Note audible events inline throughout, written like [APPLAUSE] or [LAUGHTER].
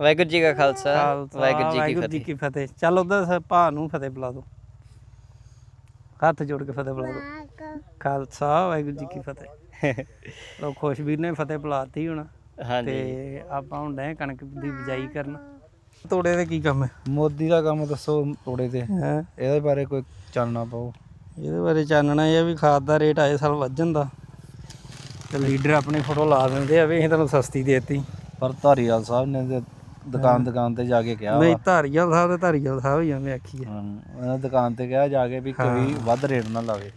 ਵਾਹਿਗੁਰੂ ਜੀ ਕਾ ਖਾਲਸਾ ਵਾਹਿਗੁਰੂ ਜੀ ਕੀ ਵਾਹਿਗੁਰੂ ਜੀ ਫਤਿਹ। ਕੀ ਫਤਿਹ। ਚੱਲ ਉਧਰ ਭਾ ਨੂੰ ਫਤਿਹ ਬੁਲਾ ਦੋ। ਹੱਥ ਜੋੜ ਕੇ ਫਤਿਹ ਬੁਲਾ ਦੋ। ਖਾਲਸਾ ਵਾਹਿਗੁਰੂ ਜੀ ਕੀ ਫਤਿਹ। [LAUGHS] ਲੋ ਖੁਸ਼ਬੀਰ ਨੇ ਫਤਿਹ ਬੁਲਾਤੀ ਹੁਣ। ਹਾਂਜੀ। ਤੇ ਆਪਾਂ ਹੁਣ ਡਏ ਕਣਕ ਦੀ ਬਿਜਾਈ ਕਰਨ। ਤੋੜੇ ਦੇ ਕੀ ਕੰਮ ਹੈ? ਮੋਦੀ ਦਾ ਕੰਮ ਦੱਸੋ ਤੋੜੇ ਤੇ ਹੈਂ? ਇਹਦੇ ਬਾਰੇ ਕੋਈ ਚਾਨਣਾ ਪਾਓ। ਇਹਦੇ ਬਾਰੇ ਚਾਨਣਾ ਇਹ ਆ ਵੀ ਖਾਦ ਦਾ ਰੇਟ ਆਏ ਸਾਲ ਵੱਧ ਜਾਂਦਾ। ਤੇ ਲੀਡਰ ਆਪਣੀ ਫੋਟੋ ਲਾ ਦਿੰਦੇ ਆ ਵੀ ਅਸੀਂ ਤੁਹਾਨੂੰ ਸਸਤੀ ਦੇਤੀ। ਪਰ ਧਾਰੀਵਾਲ ਸਾਹਿਬ ਨੇ ਦੁਕਾਨ ਦੁਕਾਨ ਤੇ ਜਾ ਕੇ ਕਿਹਾ ਨਹੀਂ ਵਾ ਧਾਰੀਵਾਲ ਸਾਹਿਬ ਤੇ ਧਾਰੀਵਾਲ ਸਾਹਿਬ ਹੀ ਐਵੇਂ ਆਖੀਏ। ਹਾਂ, ਉਹਨਾਂ ਦੁਕਾਨ ਤੇ ਕਿਹਾ ਜਾ ਕੇ ਵੀ ਕੋਈ ਵੱਧ ਰੇਟ ਨਾ ਲਾਵੇ।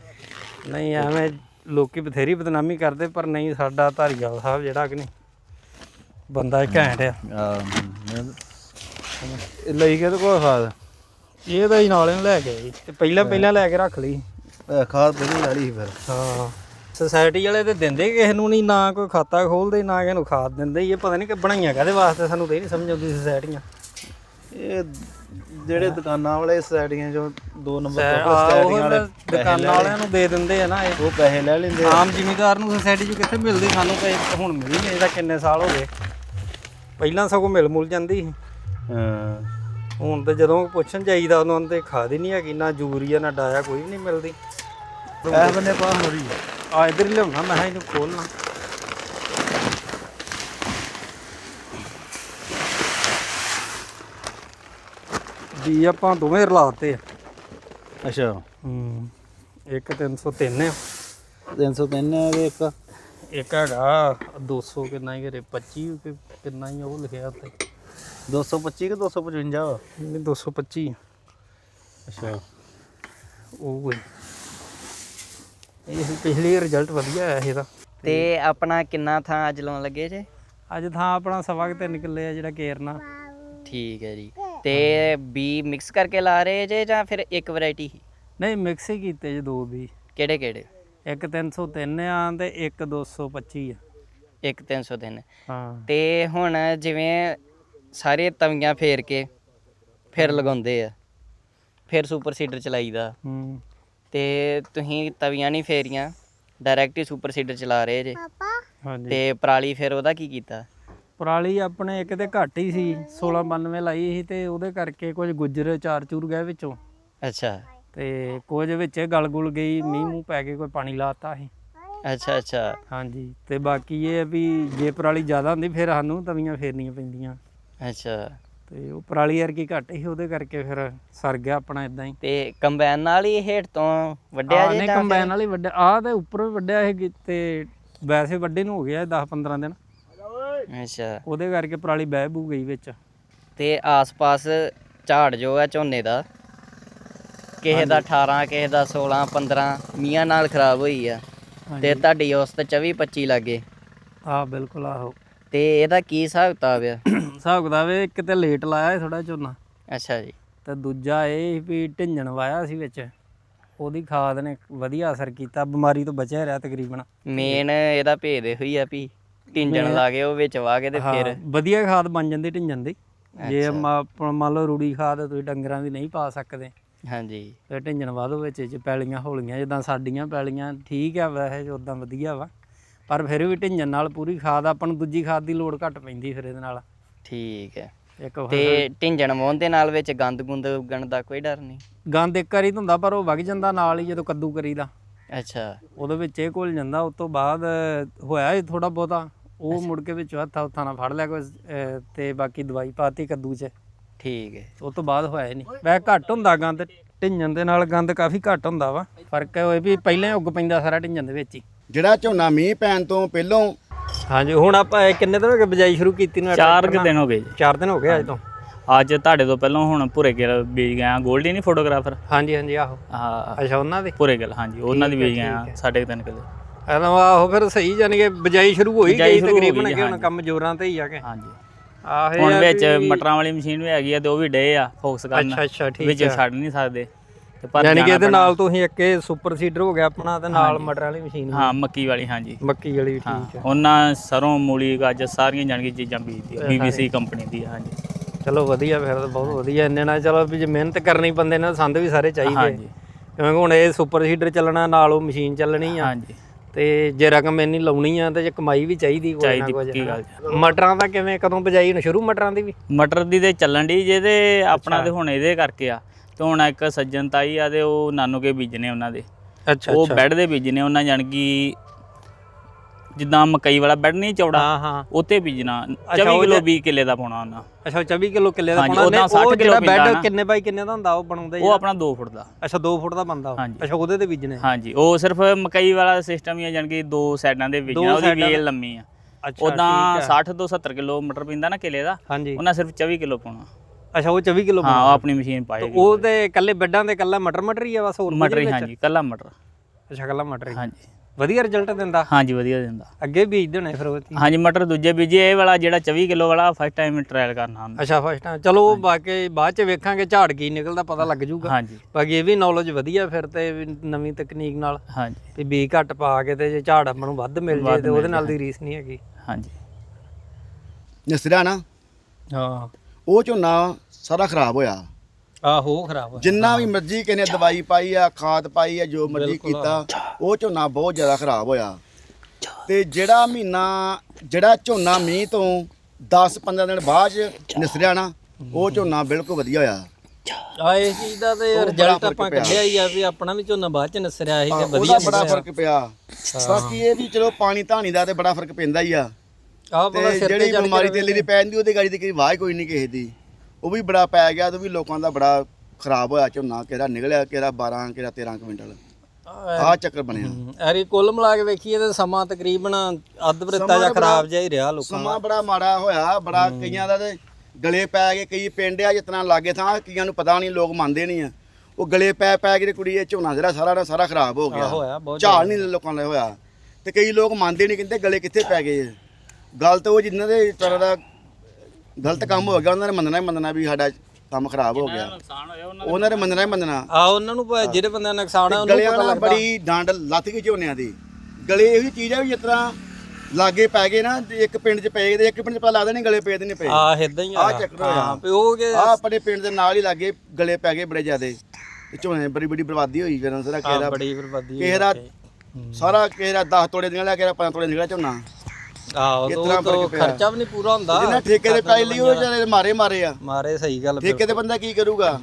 ਨਹੀਂ ਐਵੇਂ ਲੋਕੀ ਬਥੇਰੀ ਬਦਨਾਮੀ ਕਰਦੇ ਪਰ ਨਹੀਂ ਸਾਡਾ ਧਾਰੀਵਾਲ ਸਾਹਿਬ ਜਿਹੜਾ ਕਿ ਨਹੀਂ ਬੰਦਾ ਇੱਕ ਘੈਂਟ ਆ। ਆਹ, ਮੈਂ- ਇਹ ਲਈ ਕੇ ਤੇ ਕੋਈ ਖਾਦ? ਇਹ ਤਾਂ ਹੀ ਨਾਲੇ ਨੂੰ ਲੈ ਗਏ ਤੇ ਪਹਿਲਾਂ ਪਹਿਲਾਂ ਲੈ ਕੇ ਰੱਖ ਲਈ ਖਾਦ ਪਹਿਲੀ ਵਾਲੀ ਸੀ ਫਿਰ। ਹਾਂ। ਸੋਸਾਇਟੀ ਵਾਲੇ ਤੇ ਦਿੰਦੇ ਕਿਸੇ ਨੂੰ ਨਹੀਂ ਨਾ ਕੋਈ ਖਾਤਾ ਖੋਲਦੇ ਨਾ ਕਿਸੇ ਨੂੰ ਖਾਦ ਦਿੰਦੇ ਇਹ ਪਤਾ ਨਹੀਂ ਕਿ ਬਣਾਈਆਂ ਕਾਹਦੇ ਵਾਸਤੇ ਸਾਨੂੰ ਤੇ ਨਹੀਂ ਸਮਝ ਆਉਂਦੀ ਸੋਸਾਇਟੀਆਂ ਇਹ ਜਿਹੜੇ ਦੁਕਾਨਾਂ ਵਾਲੇ ਸੋਸਾਇਟੀਆਂ ਚੋਂ ਦੋ ਨੰਬਰ ਤੋਂ ਸੋਸਾਇਟੀਆਂ ਵਾਲੇ ਦੁਕਾਨਾਂ ਵਾਲਿਆਂ ਨੂੰ ਦੇ ਦਿੰਦੇ ਆ ਨਾ ਇਹ। ਉਹ ਪੈਸੇ ਲੈ ਲੈਂਦੇ। ਆਮ ਜ਼ਿਮੀਦਾਰ ਨੂੰ ਸੋਸਾਇਟੀ 'ਚ ਕਿੱਥੇ ਮਿਲਦੀ? ਸਾਨੂੰ ਇਹ ਹੁਣ ਮਿਲੀ ਨਹੀਂ ਇਹਦਾ ਕਿੰਨੇ ਸਾਲ ਹੋ ਗਏ। ਪਹਿਲਾਂ ਸਗੋਂ ਮਿਲ ਮੁਲ ਜਾਂਦੀ ਸੀ। ਹਾਂ। ਹੁਣ ਤੇ ਜਦੋਂ ਪੁੱਛਣ ਜਾਈਦਾ ਉਹਨਾਂ ਤੇ ਖਾਦ ਹੀ ਨਹੀਂ ਹੈਗੀ ਨਾ ਯੂਰੀਆ ਨਾ ਡਾਇਆ ਕੋਈ ਨਹੀਂ ਮਿਲਦੀ। ਇਹ ਬੰਨੇ ਪਾ ਹੋ ਰਹੀ ਹੈ। ਆ ਇਧਰ ਲਿਆਉਣਾ ਮੈਂ ਇਹਨੂੰ ਖੋਲਣਾ ਵੀ ਆਪਾਂ ਦੋਵੇਂ ਰਲਾਤੇ ਆ। ਅੱਛਾ। ਹੂੰ ਇੱਕ 303 ਆ। 303 ਹੈ ਤੇ ਇੱਕ? ਇੱਕ ਹੈਗਾ 200 ਕਿੰਨਾ ਹੀ ਘਰੇ 25 ਕਿ ਕਿੰਨਾ ਹੀ ਆ ਉਹ ਲਿਖਿਆ ਉੱਤੇ 225 ਕਿ 255 ਵਾ? ਨਹੀਂ 225 ਅੱਛਾ। ਉਹ ਕੋਈ ਇਹ ਪਿਛਲੀ ਰਿਜ਼ਲਟ ਵਧੀਆ ਆਇਆ ਇਹਦਾ। ਤੇ ਆਪਣਾ ਕਿੰਨਾ ਥਾਂ ਅੱਜ ਲਾਉਣ ਲੱਗੇ ਜੇ? ਅੱਜ ਥਾਂ ਆਪਣਾ ਸਵਾ ਕੁ ਤਿੰਨ ਕਿੱਲੇ ਆ ਜਿਹੜਾ ਕੇਰਨਾ। ਠੀਕ ਹੈ ਜੀ। ਤੇ ਬੀ ਮਿਕਸ ਕਰਕੇ ਲਾ ਰਹੇ ਜੇ ਜਾਂ ਫਿਰ ਇੱਕ ਵੈਰਾਈਟੀ ਨਹੀਂ ਮਿਕਸ ਹੀ ਕੀਤੇ ਜੀ ਦੋ ਵੀ ਕਿਹੜੇ ਕਿਹੜੇ? ਇੱਕ 303 ਆ ਤੇ ਇੱਕ 225 ਆ। ਇੱਕ 303 ਹਾਂ। ਤੇ ਹੁਣ ਜਿਵੇਂ ਸਾਰੇ ਤਵੀਆਂ ਫੇਰ ਕੇ ਫਿਰ ਲਗਾਉਂਦੇ ਆ। ਫਿਰ ਸੁਪਰ ਸੀਡਰ ਚਲਾਈਦਾ। ਹੂੰ। ਤੇ ਤੁਸੀਂ ਤਵੀਆਂ ਨਹੀਂ ਫੇਰੀਆਂ ਡਾਇਰੈਕਟ ਹੀ ਸੁਪਰ ਸੀਡਰ ਚਲਾ ਰਹੇ ਜੇ। ਹਾਂਜੀ। ਤੇ ਪਰਾਲੀ ਫਿਰ ਉਹਦਾ ਕੀ ਕੀਤਾ? ਪਰਾਲੀ ਆਪਣੇ ਇੱਕ ਤੇ ਘੱਟ ਹੀ ਸੀ 1692 ਲਾਈ ਸੀ ਤੇ ਉਹਦੇ ਕਰਕੇ ਕੁਝ ਗੁੱਜਰ ਚਾਰ ਚੂਰ ਗਏ ਵਿੱਚੋਂ। ਅੱਛਾ। ਤੇ ਕੁਝ ਵਿੱਚ ਗਲ ਗੁਲ ਗਈ ਮੀਂਹ ਮੂੰਹ ਪੈ ਕੇ ਕੋਈ ਪਾਣੀ ਲਾਤਾ ਸੀ। ਅੱਛਾ ਅੱਛਾ। ਹਾਂਜੀ ਤੇ ਬਾਕੀ ਇਹ ਆ ਵੀ ਜੇ ਪਰਾਲੀ ਜ਼ਿਆਦਾ ਹੁੰਦੀ ਫਿਰ ਸਾਨੂੰ ਤਵੀਆਂ ਫੇਰਨੀਆਂ ਪੈਂਦੀਆਂ। ਅੱਛਾ। ਤੇ ਉਹ ਪਰਾਲੀ ਵਰਗੀ ਘੱਟ ਸੀ ਉਹਦੇ ਕਰਕੇ ਫਿਰ ਸਰ ਗਿਆ ਆਪਣਾ ਇਦਾਂ ਹੀ। ਤੇ ਕੰਬਾਈਨ ਨਾਲ ਹੀ ਹੇਠ ਤੋਂ ਵੱਡਿਆ ਜੇ ਨਹੀਂ ਜਾਂ ਕੰਬਾਈਨ ਵਾਲੀ ਵੱਡਾ ਆਹ ਤੇ ਉੱਪਰ ਵੀ ਵੱਡਿਆ ਇਹ ਤੇ ਵੈਸੇ ਵੱਡੇ ਨੂੰ ਹੋ ਗਿਆ 10 15 ਦਿਨ? ਅੱਛਾ। ਉਹਦੇ ਕਰਕੇ ਪਰਾਲੀ ਬਹਿ ਬੂ ਗਈ ਵਿੱਚ। ਤੇ ਆਸ-ਪਾਸ ਝਾੜ ਜੋ ਹੈ ਝੋਨੇ ਦਾ ਕਿਸੇ ਦਾ 18 ਕਿਸੇ ਦਾ 16 15 ਮੀਆਂ ਨਾਲ ਖਰਾਬ ਹੋਈ ਆ। ਤੇ ਤੁਹਾਡੀ ਉਸ ਤੇ 24 25 ਲੱਗੇ ਆਹ ਬਿਲਕੁਲ ਆਹੋ। ਤੇ ਇਹਦਾ ਕੀ ਹਿਸਾਬ ਕਿਤਾਬ ਆ? ਹਿਸਾਬ ਕਿਤਾਬ ਇਹ ਕਿਤੇ ਲੇਟ ਲਾਇਆ ਥੋੜਾ ਝੋਨਾ। ਅੱਛਾ ਜੀ। ਤੇ ਦੂਜਾ ਇਹ ਵੀ ਢਿੰਜਣ ਵਾਇਆ ਸੀ ਵਿੱਚ। ਉਹਦੀ ਖਾਦ ਨੇ ਵਧੀਆ ਅਸਰ ਕੀਤਾ ਬਿਮਾਰੀ ਤੋਂ ਬਚਿਆ ਰਿਹਾ ਤਕਰੀਬਨ। ਮੇਨ ਇਹਦਾ ਭੇਦ ਇਹੋ ਹੀ ਆ ਵੀ ਢਿੰਜਣ ਲਾ ਕੇ ਉਹ ਵਿੱਚ ਵਾ ਕੇ ਤੇ ਫਿਰ ਵਧੀਆ ਖਾਦ ਬਣ ਜਾਂਦੀ ਢਿੰਜਣ ਦੀ। ਜੇ ਮੰਨ ਲਓ ਰੂੜੀ ਖਾਦ ਤੁਸੀਂ ਡੰਗਰਾਂ ਦੀ ਨਹੀਂ ਪਾ ਸਕਦੇ ਹਾਂਜੀ। ਤੇ ਢਿੰਜਣ ਵਾਧੋ ਵਿੱਚ ਚ ਪੈਲੀਆਂ ਹੌਲੀਆਂ ਜਿੱਦਾਂ ਸਾਡੀਆਂ ਪੈਲੀਆਂ ਠੀਕ ਆ ਵੈਸੇ ਉਦਾਂ ਵਧੀਆ ਵਾ। ਪਰ ਫਿਰ ਵੀ ਢਿੰਜਣ ਨਾਲ ਪੂਰੀ ਖਾਦ ਆਪਾਂ ਨੂੰ ਦੂਜੀ ਖਾਦ ਦੀ ਲੋੜ ਘੱਟ ਪੈਂਦੀ ਫਿਰ ਇਹਦੇ ਨਾਲ। ਠੀਕ ਹੈ। ਇੱਕ ਹੋਰ- ਤੇ ਢਿੰਜਣ ਮੋਹਨ ਦੇ ਨਾਲ ਵਿੱਚ ਗੰਦ ਗੁੰਦ ਉੱਗਣ ਦਾ ਕੋਈ ਡਰ ਨਹੀਂ? ਗੰਦ ਇੱਕ ਵਾਰੀ ਧੁੰਦਾ ਪਰ ਉਹ ਵਗ ਜਾਂਦਾ ਨਾਲ ਹੀ ਜਦੋਂ ਕੱਦੂ ਕਰੀਦਾ। ਅੱਛਾ। ਉਹਦੇ ਵਿੱਚ ਇਹ ਘੁਲ ਜਾਂਦਾ ਉਸ ਤੋਂ ਬਾਅਦ ਹੋਇਆ ਥੋੜਾ ਬਹੁਤਾ ਉਹ ਮੁੜ ਕੇ ਵਿੱਚ ਹੱਥਾਂ ਹੁੱਥਾਂ ਨਾਲ ਫੜ ਲਿਆ ਕੋਈ ਅਹ, ਤੇ ਬਾਕੀ ਦਵਾਈ ਪਾਤੀ ਕੱਦੂ 'ਚ। ਠੀਕ ਹੈ। ਉਸ ਤੋਂ ਬਾਅਦ ਹੋਇਆ ਹੀ ਨਹੀਂ। ਵੈ ਘੱਟ ਹੁੰਦਾ ਗੰਦ ਢਿੰਜਣ ਦੇ ਨਾਲ ਗੰਦ ਕਾਫੀ ਘੱਟ ਹੁੰਦਾ ਵਾ। ਫ਼ਰਕ ਇਹ ਵੀ ਪਹਿਲਾਂ ਹੀ ਉੱਗ ਪੈਂਦਾ ਸਾਰਾ ਢਿੰਜਣ ਦੇ ਵਿੱਚ ਹੀ। ਜਿਹੜਾ ਝੋਨਾ ਮੀਂਹ ਪੈਣ ਤੋਂ ਪਹਿਲਾਂ ਹਾਂਜੀ ਹੁਣ ਆਪਾਂ ਇਹ ਕਿੰਨੇ ਦਿਨ ਹੋ ਗਏ ਬਿਜਾਈ ਸ਼ੁਰੂ ਕੀਤੀ ਨੂੰ ਚਾਰ ਕੁ ਦਿਨ ਹੋ ਗਏ ਜੀ। 4 ਦਿਨ ਹੋ ਗਏ ਅੱਜ ਤੋਂ? ਅੱਜ ਤੁਹਾਡੇ ਤੋਂ ਪਹਿਲਾਂ ਹੁਣ ਭੁਰੇ ਗਿੱਲ ਬੀਜ ਗਿਆ ਗੋਲਡੀ ਨਹੀਂ ਫੋਟੋਗ੍ਰਾਫਰ ਹਾਂਜੀ ਹਾਂਜੀ ਆਹੋ। ਹਾਂ। ਅੱਛਾ ਉਹਨਾਂ ਦੇ? ਭੁਰੇ ਗਿੱਲ ਹਾਂਜੀ ਉਹਨਾਂ ਦੀ ਬੀਜ ਗਿਆ ਸਾਢੇ ਕੁ ਤਿੰਨ ਕਿੱਲੇ। ਐਨਾ ਆਹੋ ਫਿਰ ਸਹੀ ਜਾਨੀ ਕਿ ਬਿਜਾਈ ਸ਼ੁਰੂ ਹੋਈ ਗਈ ਤਕਰੀਬਨ ਕਿ ਹੁਣ। ਕੰਮ ਜ਼ੋਰਾਂ ਤੇ ਹੀ ਆ ਕੇ। ਹਾਂਜੀ। ਆਹ ਹੁਣ ਵਿੱਚ ਮਟਰਾਂ ਵਾਲੀ ਮਸ਼ੀਨ ਵੀ ਹੈਗੀ ਆ ਤੇ ਉਹ ਵੀ ਡੇ ਆ ਫੋਕਸ ਕਰਨ। ਅੱਛਾ ਅੱਛਾ ਠੀਕ ਵਿੱਚ ਛੱਡ ਨਹੀਂ ਸਕਦੇ। ਤੇ ਪਰ ਯਾਨੀ ਕਿ ਇਹਦੇ। ਨਾਲ ਤੁਸੀਂ ਇੱਕ ਇਹ ਸੁਪਰ ਸੀਡਰ ਹੋ ਗਿਆ ਆਪਣਾ ਤੇ ਨਾਲ ਮਟਰ ਵਾਲੀ ਮਸ਼ੀਨ ਹਾਂ ਮੱਕੀ ਵਾਲੀ ਹਾਂਜੀ। ਮੱਕੀ ਵਾਲੀ ਵੀ ਠੀਕ ਹੈ ਉਹਨਾਂ ਸਰੋਂ ਮੂਲੀ ਗਾਜਰ ਸਾਰੀਆਂ ਜਾਣ ਕੇ ਚੀਜ਼ਾਂ ਬੀਜਦੀ ਬੀਬੀਸੀ ਕੰਪਨੀ ਦੀ ਹਾਂਜੀ। ਚਲੋ ਵਧੀਆ ਫਿਰ ਤਾਂ ਬਹੁਤ ਵਧੀਆ। ਇੰਨੇ ਨਾਲ ਚਲੋ ਵੀ ਜੇ ਮਿਹਨਤ ਕਰਨੀ ਬੰਦੇ ਨੇ ਸੰਦ ਵੀ ਸਾਰੇ ਚਾਹੀਦੇ ਹਾਂਜੀ। ਕਿਉਂਕਿ ਹੁਣ ਇਹ ਸੁਪਰ ਸੀਡਰ ਚੱਲਣਾ ਨਾਲ ਉਹ ਮਸ਼ੀਨ ਚੱਲਣੀ ਆ। ਹਾਂਜੀ। ਤੇ ਜੇ ਰਕਮ ਇੰਨੀ ਲਾਉਣੀ ਆ ਤੇ ਜੇ ਕਮਾਈ ਵੀ ਚਾਹੀਦੀ ਕੋਈ ਨਾ ਗੱਲ ਮਟਰਾਂ ਦਾ ਕਿਵੇਂ ਕਦੋਂ ਬਜਾਈ ਹੁਣ? ਸ਼ੁਰੂ ਮਟਰਾਂ ਦੀ ਵੀ? ਮਟਰ ਦੀ ਤੇ ਚੱਲਣ ਦੀ ਜੇ ਤੇ ਆਪਣਾ ਤੇ ਹੁਣ ਇਹਦੇ ਕਰਕੇ ਆ। ਤੇ ਹੁਣ ਇੱਕ ਸੱਜਣ ਤਾਈ ਆ ਤੇ ਉਹ ਨਾਨੂ ਕੇ ਬੀਜਨੇ ਉਹਨਾਂ ਦੇ। ਅੱਛਾ ਉਹ ਬੈੱਡ ਦੇ ਬੀਜਨੇ ਉਹਨਾਂ ਜਾਣ ਕਿ ਜਿੱਦਾਂ ਮਕਈ ਵਾਲਾ ਬੈੱਡ ਨਹੀਂ ਚੌੜਾ ਹਾਂ ਹਾਂ। ਉੱਤੇ ਬੀਜਣਾ ਅੱਛਾ, 24 ਉਹ ਕਿਲੋ ਜੇ- 20 ਕਿੱਲੇ ਦਾ ਪਾਉਣਾ ਉਹਨਾਂ। ਅੱਛਾ 24 ਕਿਲੋ ਕਿੱਲੇ ਦਾ ਪਾਉਣਾ ਨਹੀਂ, 60 ਉਹ ਕਿੱਲੋ ਬੈੱਡ ਨਾ। ਕਿੰਨੇ ਬਾਈ ਕਿੰਨੇ ਦਾ ਹੁੰਦਾ ਉਹ ਬਣਾਉਂਦੇ ਉਹ ਆਪਣਾ 2 ਫੁੱਟ ਦਾ। ਅੱਛਾ 2 ਫੁੱਟ ਦਾ ਬੰਦਾ। ਅੱਛਾ ਉਹਦੇ ਤੇ ਬੀਜਣੇ ਹਾਂਜੀ ਉਹ ਸਿਰਫ ਮਕਈ ਵਾਲਾ ਸਿਸਟਮ ਹੀ ਆ ਜਾਣ ਕਿ ਦੋ ਸਾਈਡਾਂ ਦੇ ਬੀਜਣਾ ਉਹਦੀ ਵੇਲ ਲੰਮੀ ਆ। ਉਦਾਂ ਠੀਕ ਆ। 60 ਤੋਂ 70 ਕਿਲੋ ਮਟਰ ਪੈਂਦਾ ਨਾ ਕਿੱਲੇ ਦਾ ਉਹਨਾਂ ਸਿਰਫ 24 ਕਿਲੋ ਪਾਉਣਾ। ਅੱਛਾ ਉਹ 24 ਕਿਲੋ ਹਾਂ ਉਹ ਆਪਣੀ ਮਸ਼ੀਨ ਪਾਏਗੀ ਉਹ ਤੇ ਇਕੱਲੇ ਬੈੱਡਾਂ ਦੇ ਇਕੱਲਾ ਮਟਰ ਮਟਰ ਹੀ ਆ ਬਸ ਹੋਰ ਮਟਰ ਹੀ? ਹਾਂਜੀ ਕੱਲਾ ਮਟਰ। ਅੱਛਾ ਇਕੱਲਾ ਮਟਰ ਹੀ। ਹਾਂਜੀ। ਵਧੀਆ ਰਿਜ਼ਲਟ ਦਿੰਦਾ? ਹਾਂਜੀ ਵਧੀਆ ਦਿੰਦਾ। ਅੱਗੇ ਬੀਜਦੇ ਹੋਣੇ ਫਿਰ ਉਹ। ਹਾਂਜੀ ਮਟਰ ਦੂਜੇ ਬੀਜੇ ਇਹ ਵਾਲਾ ਜਿਹੜਾ 24 ਕਿਲੋ ਵਾਲਾ ਫਸਟ ਟਾਈਮ ਟ੍ਰਾਇਲ ਕਰਨਾ ਹੁੰਦਾ। ਅੱਛਾ ਫਸਟ ਟਾਈਮ ਚਲੋ ਬਾਕੀ ਬਾਅਦ ਚ ਵੇਖਾਂਗੇ ਝਾੜ ਕੀ ਨਿਕਲਦਾ ਪਤਾ ਲੱਗ ਜਾਊਗਾ ਹਾਂਜੀ। ਬਾਕੀ ਇਹ ਵੀ ਨੌਲੇਜ ਵਧੀਆ ਫਿਰ ਤੇ ਨਵੀਂ ਤਕਨੀਕ ਨਾਲ। ਹਾਂਜੀ। ਤੇ ਬੀ ਘੱਟ ਪਾ ਕੇ ਤੇ ਜੇ ਝਾੜ ਆਪਾਂ ਨੂੰ ਵੱਧ ਮਿਲ ਜੇ ਤੇ ਉਹਦੇ ਨਾਲ ਦੀ ਰੀਸ ਨਹੀਂ ਹੈਗੀ। ਹਾਂਜੀ। ਨਿਸਰਿਆ ਨਾ। ਹਾਂ। ਉਹ ਝੋਨਾ ਸਾਰਾ ਖਰਾਬ ਹੋਇਆ। ਆਹੋ ਖਰਾਬ ਹੋਇਆ। ਜਿੰਨਾ ਵੀ ਮਰਜ਼ੀ ਕਿਸੇ ਨੇ ਦਵਾਈ ਪਾਈ ਆ ਖਾਦ ਪਾਈ ਆ ਜੋ ਮਰਜ਼ੀ ਕੀਤਾ ਉਹ ਝੋਨਾ ਬਹੁਤ ਜ਼ਿਆਦਾ ਖਰਾਬ ਹੋਇਆ। ਤੇ ਜਿਹੜਾ ਮਹੀਨਾ ਜਿਹੜਾ ਝੋਨਾ ਮੀਂਹ ਤੋਂ 10 15 ਦਿਨ ਬਾਅਦ 'ਚ ਨਿਸਰਿਆ ਨਾ ਉਹ ਝੋਨਾ ਬਿਲਕੁਲ ਵਧੀਆ ਹੋਇਆ। ਆ ਇਸ ਚੀਜ਼ ਦਾ ਤੇ ਉਹ ਬੜਾ ਰਿਜ਼ਲਟ ਫ਼ਰਕ ਆਪਾਂ ਪਿਆ। ਕੱਢਿਆ ਹੀ ਆ ਵੀ ਆਪਣਾ ਵੀ ਝੋਨਾ ਬਾਅਦ ਚ ਨਸਰਿਆ ਸੀ ਤੇ ਵਧੀਆ ਬੜਾ। ਫ਼ਰਕ ਪਿਆ। ਬਾਕੀ ਇਹ ਵੀ ਚਲੋ ਪਾਣੀ ਧਾਣੀ ਦਾ ਤੇ ਬੜਾ ਫ਼ਰਕ ਪੈਂਦਾ ਹੀ ਆ। ਆਹ ਤੇ ਸਿਰ ਤੇ ਜਿਹੜੀ ਚੜ੍ਹ ਕੇ ਬਿਮਾਰੀ। ਤੇਲੀ ਦੀ ਪੈ ਜਾਂਦੀ ਉਹਦੇ ਗਾੜੀ ਦੀ ਕੋਈ ਵਾਹ ਕੋਈ ਨਹੀਂ ਕਿਸੇ ਦੀ। ਉਹ ਵੀ ਬੜਾ ਪੈ ਗਿਆ ਤੇ ਉਹ ਵੀ ਲੋਕਾਂ ਦਾ ਬੜਾ ਖਰਾਬ ਹੋਇਆ ਝੋਨਾ ਕਿਹੜਾ ਨਿਕਲਿਆ ਕਿਹੜਾ 12 ਕਿਹੜਾ 13 ਕੁਇੰਟਲ। ਆਹ ਚੱਕਰ ਬਣਿਆ। ਐਰੀ ਕੁੱਲ ਮਿਲਾ ਕੇ ਵੇਖੀਏ ਤੇ ਸਮਾਂ ਤਕਰੀਬਨ ਅੱਧ ਬਰਤਾ ਜਾਂ ਖਰਾਬ ਜਿਹਾ ਹੀ ਰਿਹਾ ਲੋਕਾਂ ਦਾ। ਸਮਾਂ ਬੜਾ ਮਾੜਾ ਹੋਇਆ ਬੜਾ ਕਈਆਂ ਦਾ ਤੇ ਗਲੇ ਪੈ ਗਏ ਕਈ ਪਿੰਡ ਆ ਜਿਤਨਾ ਲਾਗੇ ਥਾਂ ਕਈਆਂ ਨੂੰ ਪਤਾ ਨਹੀਂ ਲੋਕ ਮੰਨਦੇ ਨਹੀਂ ਆ। ਉਹ ਗਲੇ ਪੈ ਪੈ ਕੇ ਤੇ ਕੁੜੀ ਇਹ ਝੋਨਾ ਜਿਹੜਾ ਸਾਰਾ ਦਾ ਸਾਰਾ ਖਰਾਬ ਹੋ ਗਿਆ। ਹੋਇਆ ਬਹੁਤ ਝਾੜ ਨਹੀਂ ਲੋਕਾਂ ਦਾ ਹੋਇਆ। ਤੇ ਕਈ ਲੋਕ ਮੰਨਦੇ ਨਹੀਂ ਕਹਿੰਦੇ ਗਲੇ ਕਿੱਥੇ ਪੈ ਗਏ ਆ। ਗੱਲ ਤਾਂ ਉਹ ਜਿੰਨਾਂ ਦੇ ਤਰ੍ਹਾਂ ਦਾ ਗਲਤ ਕੰਮ ਹੋ ਗਿਆ ਉਹਨਾਂ ਨੇ ਮੰਨਣਾ ਹੀ ਮੰਨਣਾ ਵੀ ਸਾਡਾ ਕੰਮ ਖਰਾਬ ਹੋ ਗਿਆ। ਨੁਕਸਾਨ ਹੋਇਆ ਉਹਨਾਂ ਉਹਨਾਂ ਨੇ ਮੰਨਣਾ ਹੀ ਮੰਨਣਾ। ਆ ਉਹਨਾਂ ਨੂੰ ਜਿਹੜੇ ਬੰਦੇ ਦਾ ਨੁਕਸਾਨ ਆ ਉਹਨੂੰ ਗਲਿਆਂ ਪਤਾ ਨਾਲ ਲੱਗਦਾ। ਬੜੀ ਡਾਂਡ ਲੱਥ ਗਈ ਝੋਨਿਆਂ ਦੀ। ਗਲੇ ਇਹੋ ਜਿਹੀ ਚੀਜ਼ ਆ ਵੀ ਜਿਸ ਤਰ੍ਹਾਂ ਲਾਗੇ ਪੈ ਗਏ ਨਾ ਤੇ ਇੱਕ ਪਿੰਡ 'ਚ ਪਏ ਤੇ ਇੱਕ ਪਿੰਡ 'ਚ ਪਤਾ ਲੱਗਦਾ ਨਹੀਂ ਗਲੇ ਪਏ ਤੇ ਨਹੀਂ ਪਏ। ਆ ਇਦਾਂ ਹੀ ਆਹ ਆ ਚੱਕਰ ਹੋਇਆ। ਹਾਂ ਵੀ ਉਹ ਕਿ ਆ ਆਪਣੇ ਪਿੰਡ ਦੇ ਨਾਲ ਹੀ ਲਾਗੇ ਗਲੇ ਪੈ ਗਏ ਬੜੇ ਜ਼ਿਆਦੇ। ਤੇ ਝੋਨੇ ਬੜੀ ਬੜੀ ਬਰਬਾਦੀ ਹੋਈ ਫਿਰ ਸਾਰਾ ਕਿਸੇ ਦਾ ਬੜੀ ਬਰਬਾਦੀ ਕਿਸੇ ਦਾ ਸਾਰਾ ਕਿਸੇ ਦਾ 10 ਤੋੜੇ ਨਿਕਲਿਆ ਕਿਸੇ ਦਾ 5 ਤੋੜੇ ਨਿਕਲਿਆ ਝੋਨਾ। ਆਹੋ ਇਸ ਉਹ ਤਰ੍ਹਾਂ ਤੋਂ ਫ਼ਰਕ ਪਿਆ। ਖਰਚਾ ਵੀ ਨਹੀਂ ਪੂਰਾ ਹੁੰਦਾ। ਜਿਹਨਾਂ ਠੇਕੇ ਦੇ ਪੈਸੇ ਲਈ ਉਹ ਜਿਹੜੇ ਮਾਰੇ ਮਾਰੇ ਆ। ਮਾਰੇ ਸਹੀ ਗੱਲ ਠੇਕੇ ਦੇ ਬੰਦਾ ਕੀ ਕਰੂਗਾ?